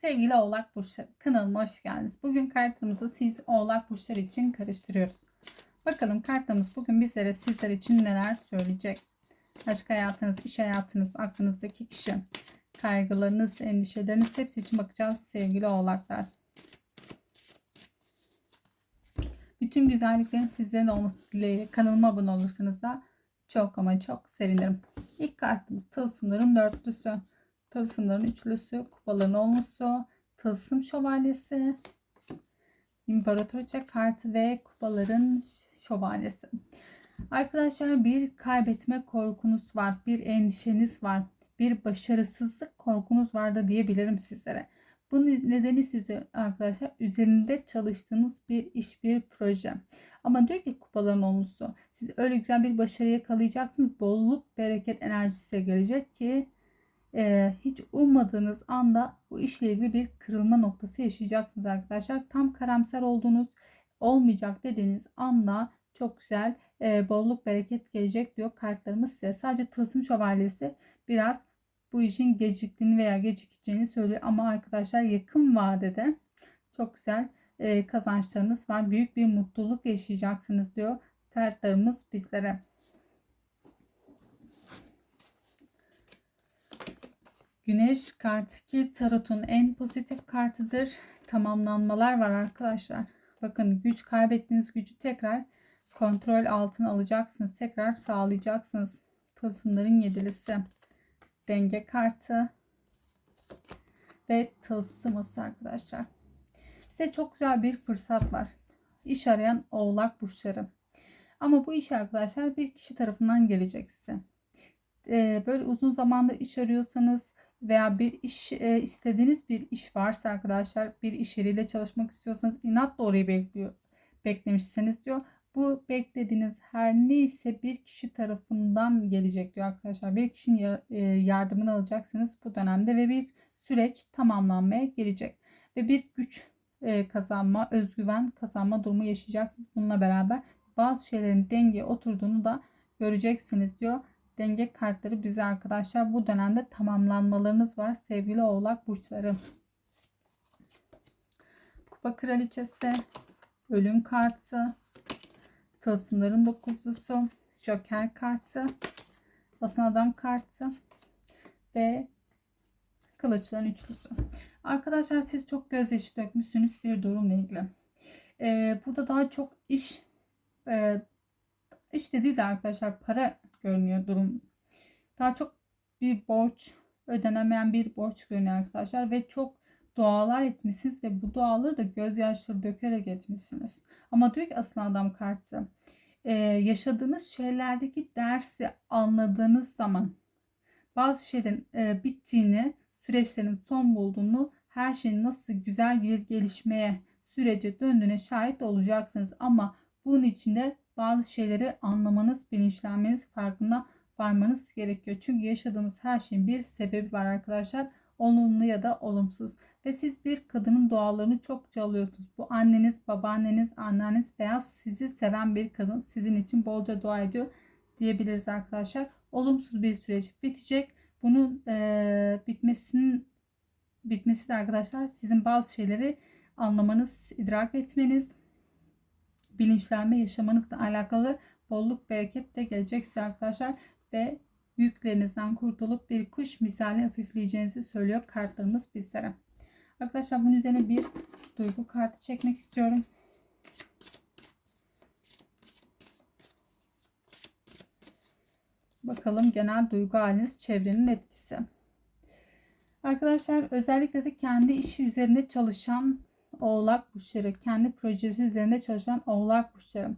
Sevgili Oğlak Burçları kanalıma hoş geldiniz. Bugün kartımızı siz Oğlak Burçları için karıştırıyoruz. Bakalım kartımız bugün bizlere sizler için neler söyleyecek. Aşk hayatınız, iş hayatınız, aklınızdaki kişi, kaygılarınız, endişeleriniz hepsi için bakacağız sevgili Oğlaklar. Bütün güzelliklerin sizlerin olması dileğiyle kanalıma abone olursanız da çok ama çok sevinirim. İlk kartımız tılsımların dörtlüsü. Tılsımların üçlüsü, kupaların olması, tılsım şövalyesi, imparatoriçe kartı ve kupaların şövalyesi. Arkadaşlar bir kaybetme korkunuz var, bir endişeniz var, bir başarısızlık korkunuz var da diyebilirim sizlere. Bunun nedeni siz arkadaşlar üzerinde çalıştığınız bir iş, bir proje. Ama diyor ki kupaların olmuşsu. Siz öyle güzel bir başarı yakalayacaksınız. Bolluk, bereket enerjisi size gelecek ki e, hiç ummadığınız anda bu işle ilgili bir kırılma noktası yaşayacaksınız arkadaşlar. Tam karamsar olduğunuz olmayacak dediğiniz anda çok güzel e, bolluk bereket gelecek diyor kartlarımız size. Sadece tılsım şövalyesi biraz bu işin geciktiğini veya gecikeceğini söylüyor. Ama arkadaşlar yakın vadede çok güzel e, kazançlarınız var. Büyük bir mutluluk yaşayacaksınız diyor kartlarımız bizlere. Güneş kartı ki tarotun en pozitif kartıdır. Tamamlanmalar var arkadaşlar. Bakın güç kaybettiğiniz gücü tekrar kontrol altına alacaksınız. Tekrar sağlayacaksınız. Tılsımların yedilisi. Denge kartı. Ve tılsıması arkadaşlar. Size çok güzel bir fırsat var. İş arayan oğlak burçları. Ama bu iş arkadaşlar bir kişi tarafından gelecek size. Ee, böyle uzun zamandır iş arıyorsanız veya bir iş e, istediğiniz bir iş varsa arkadaşlar bir iş yeriyle çalışmak istiyorsanız inatla orayı bekliyor beklemişsiniz diyor. Bu beklediğiniz her neyse bir kişi tarafından gelecek diyor arkadaşlar. Bir kişinin e, yardımını alacaksınız bu dönemde ve bir süreç tamamlanmaya gelecek. Ve bir güç e, kazanma, özgüven kazanma durumu yaşayacaksınız. Bununla beraber bazı şeylerin dengeye oturduğunu da göreceksiniz diyor denge kartları bize arkadaşlar bu dönemde tamamlanmalarınız var sevgili oğlak burçları. Kupa kraliçesi, ölüm kartı, tılsımların dokuzlusu, joker kartı, basın adam kartı ve kılıçların üçlüsü. Arkadaşlar siz çok gözyaşı dökmüşsünüz bir durumla ilgili. Ee, burada daha çok iş e, iş de de arkadaşlar para görünüyor durum. Daha çok bir borç, ödenemeyen bir borç görünüyor arkadaşlar ve çok dualar etmişsiniz ve bu duaları da gözyaşları dökerek etmişsiniz. Ama diyor ki aslan adam kartı e, yaşadığınız şeylerdeki dersi anladığınız zaman bazı şeylerin e, bittiğini, süreçlerin son bulduğunu, her şeyin nasıl güzel bir gelişmeye, sürece döndüğüne şahit olacaksınız. Ama bunun içinde bazı şeyleri anlamanız, bilinçlenmeniz, farkında varmanız gerekiyor. Çünkü yaşadığımız her şeyin bir sebebi var arkadaşlar. Olumlu ya da olumsuz. Ve siz bir kadının dualarını çok alıyorsunuz. Bu anneniz, babaanneniz, anneniz veya sizi seven bir kadın sizin için bolca dua ediyor diyebiliriz arkadaşlar. Olumsuz bir süreç bitecek. Bunun e, bitmesinin bitmesi de arkadaşlar sizin bazı şeyleri anlamanız, idrak etmeniz, bilinçlenme yaşamanızla alakalı bolluk bereket de gelecekse arkadaşlar ve yüklerinizden kurtulup bir kuş misali hafifleyeceğinizi söylüyor kartlarımız bizlere. Arkadaşlar bunun üzerine bir duygu kartı çekmek istiyorum. Bakalım genel duygu haliniz çevrenin etkisi. Arkadaşlar özellikle de kendi işi üzerinde çalışan oğlak burçları, kendi projesi üzerinde çalışan oğlak burçları.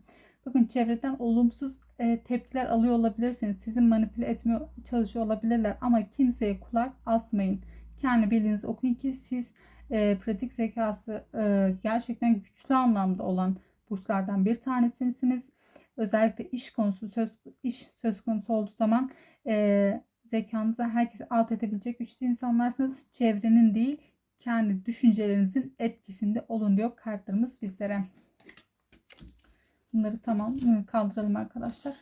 Bakın çevreden olumsuz e, tepkiler alıyor olabilirsiniz. Sizi manipüle etmeye çalışıyor olabilirler ama kimseye kulak asmayın. Kendi bildiğinizi okuyun ki siz e, pratik zekası e, gerçekten güçlü anlamda olan burçlardan bir tanesisiniz. Özellikle iş konusu söz iş söz konusu olduğu zaman e, zekanızı herkes alt edebilecek güçlü insanlarsınız. Çevrenin değil kendi düşüncelerinizin etkisinde olun diyor kartlarımız bizlere. Bunları tamam e, kaldıralım arkadaşlar.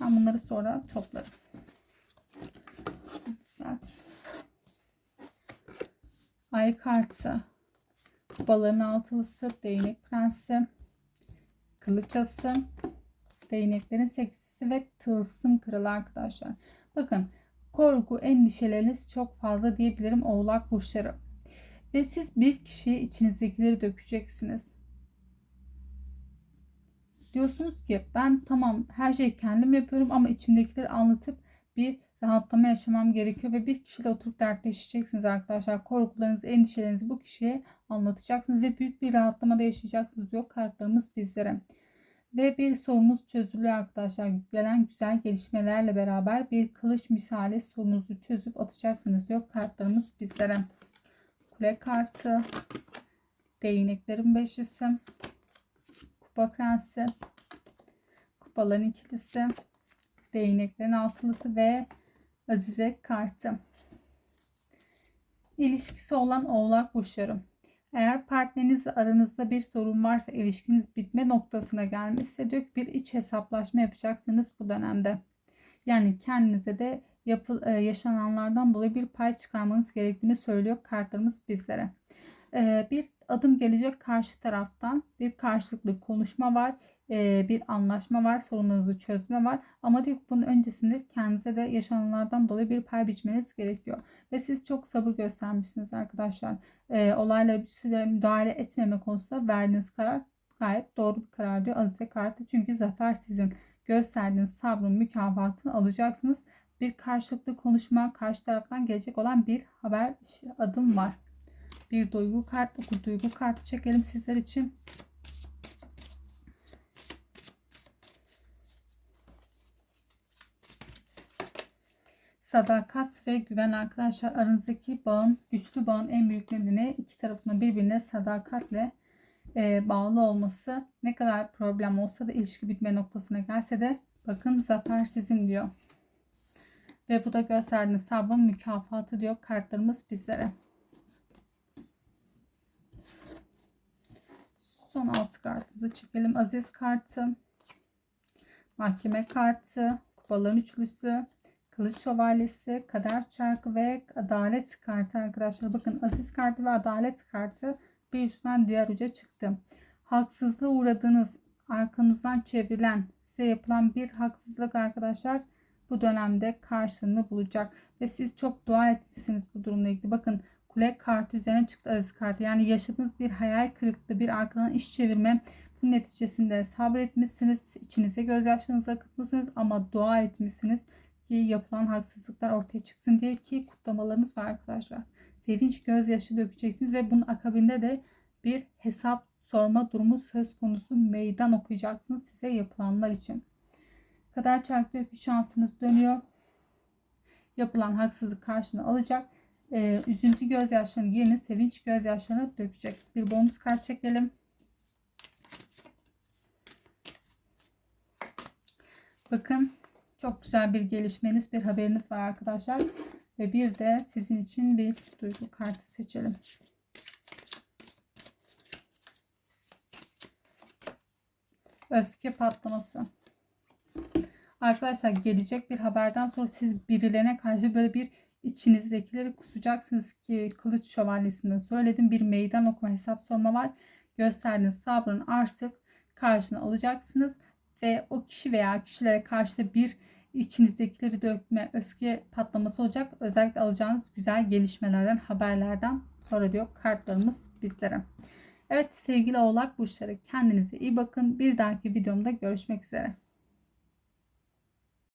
Ben bunları sonra toplarım. Ay kartı. Kupaların altılısı. Değnek prensi. Kılıçası. Değneklerin seksisi ve tılsım kralı arkadaşlar. Bakın korku, endişeleriniz çok fazla diyebilirim oğlak burçları. Ve siz bir kişiye içinizdekileri dökeceksiniz. Diyorsunuz ki ben tamam her şeyi kendim yapıyorum ama içimdekileri anlatıp bir rahatlama yaşamam gerekiyor ve bir kişiyle oturup dertleşeceksiniz arkadaşlar. Korkularınızı, endişelerinizi bu kişiye anlatacaksınız ve büyük bir rahatlamada yaşayacaksınız. Yok kartlarımız bizlere. Ve bir sorunuz çözülüyor arkadaşlar. Gelen güzel gelişmelerle beraber bir kılıç misali sorunuzu çözüp atacaksınız diyor kartlarımız bizlere. Kule kartı, değneklerin beşlisi, kupa prensi, kupaların ikilisi, değneklerin altılısı ve azize kartı. İlişkisi olan oğlak burçları. Eğer partnerinizle aranızda bir sorun varsa ilişkiniz bitme noktasına gelmişse ki bir iç hesaplaşma yapacaksınız bu dönemde. Yani kendinize de yapı, e, yaşananlardan dolayı bir pay çıkarmanız gerektiğini söylüyor kartlarımız bizlere. E, bir adım gelecek karşı taraftan bir karşılıklı konuşma var bir anlaşma var sorunlarınızı çözme var. Ama diyor ki bunun öncesinde kendinize de yaşananlardan dolayı bir pay biçmeniz gerekiyor. Ve siz çok sabır göstermişsiniz arkadaşlar. Olaylara bir süre müdahale etmeme konusunda verdiğiniz karar gayet doğru bir karar diyor Azize kartı. Çünkü zafer sizin. Gösterdiğiniz sabrın mükafatını alacaksınız. Bir karşılıklı konuşma karşı taraftan gelecek olan bir haber adım var. Bir duygu kart, duygu kartı çekelim sizler için. Sadakat ve güven arkadaşlar aranızdaki bağın, güçlü bağın en büyük nedeni iki tarafının birbirine sadakatle e, bağlı olması. Ne kadar problem olsa da ilişki bitme noktasına gelse de bakın zafer sizin diyor. Ve bu da gösterdiğiniz sabrın mükafatı diyor kartlarımız bizlere. Son altı kartımızı çekelim. Aziz kartı, mahkeme kartı, kupaların üçlüsü, kılıç şövalyesi, kader çarkı ve adalet kartı arkadaşlar. Bakın aziz kartı ve adalet kartı bir uçtan diğer uca çıktı. Haksızlığa uğradığınız, arkanızdan çevrilen, size yapılan bir haksızlık arkadaşlar bu dönemde karşılığını bulacak. Ve siz çok dua etmişsiniz bu durumla ilgili. Bakın kule kartı üzerine çıktı aziz kartı. Yani yaşadığınız bir hayal kırıklığı, bir arkadan iş çevirme bu neticesinde sabretmişsiniz. içinize gözyaşlarınızı akıtmışsınız ama dua etmişsiniz ki yapılan haksızlıklar ortaya çıksın diye ki kutlamalarınız var arkadaşlar. Sevinç gözyaşı dökeceksiniz ve bunun akabinde de bir hesap sorma durumu söz konusu meydan okuyacaksınız size yapılanlar için. Kader çarkı ki şansınız dönüyor. Yapılan haksızlık karşını alacak e, üzüntü gözyaşlarını yerine sevinç gözyaşlarına dökecek. Bir bonus kart çekelim. Bakın çok güzel bir gelişmeniz, bir haberiniz var arkadaşlar. Ve bir de sizin için bir duygu kartı seçelim. Öfke patlaması. Arkadaşlar gelecek bir haberden sonra siz birilerine karşı böyle bir içinizdekileri kusacaksınız ki kılıç şövalyesinden söyledim. Bir meydan okuma hesap sorma var. Gösterdiğiniz sabrın artık karşına alacaksınız. Ve o kişi veya kişilere karşı bir içinizdekileri dökme, öfke patlaması olacak. Özellikle alacağınız güzel gelişmelerden, haberlerden sonra diyor kartlarımız bizlere. Evet sevgili oğlak burçları kendinize iyi bakın. Bir dahaki videomda görüşmek üzere.